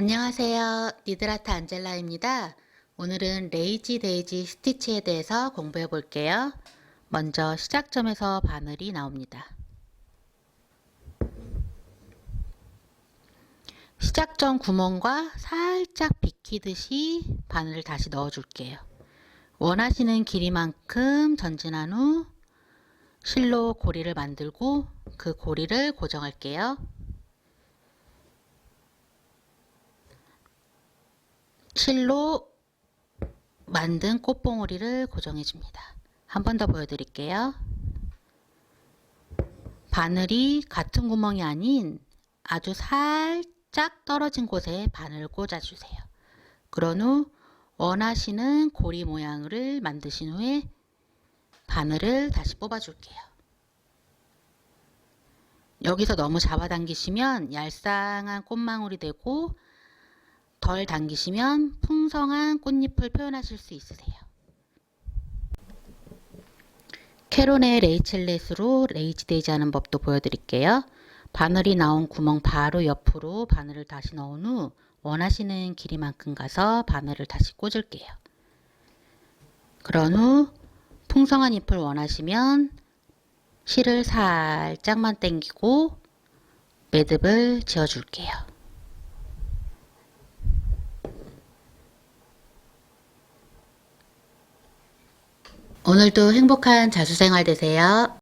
안녕하세요. 니드라타 안젤라입니다. 오늘은 레이지 데이지 스티치에 대해서 공부해 볼게요. 먼저 시작점에서 바늘이 나옵니다. 시작점 구멍과 살짝 비키듯이 바늘을 다시 넣어 줄게요. 원하시는 길이만큼 전진한 후 실로 고리를 만들고 그 고리를 고정할게요. 실로 만든 꽃봉오리를 고정해 줍니다. 한 번 더 보여드릴게요. 바늘이 같은 구멍이 아닌 아주 살짝 떨어진 곳에 바늘 꽂아주세요. 그런 후 원하시는 고리 모양을 만드신 후에 바늘을 다시 뽑아줄게요. 여기서 너무 잡아당기시면 얄쌍한 꽃망울이 되고 덜 당기시면 풍성한 꽃잎을 표현하실 수 있으세요. 캐론의 레이첼렛으로 레이지 데이지 하는 법도 보여드릴게요. 바늘이 나온 구멍 바로 옆으로 바늘을 다시 넣은 후 원하시는 길이만큼 가서 바늘을 다시 꽂을게요. 그런 후 풍성한 잎을 원하시면 실을 살짝만 당기고 매듭을 지어줄게요. 오늘도 행복한 자수생활 되세요.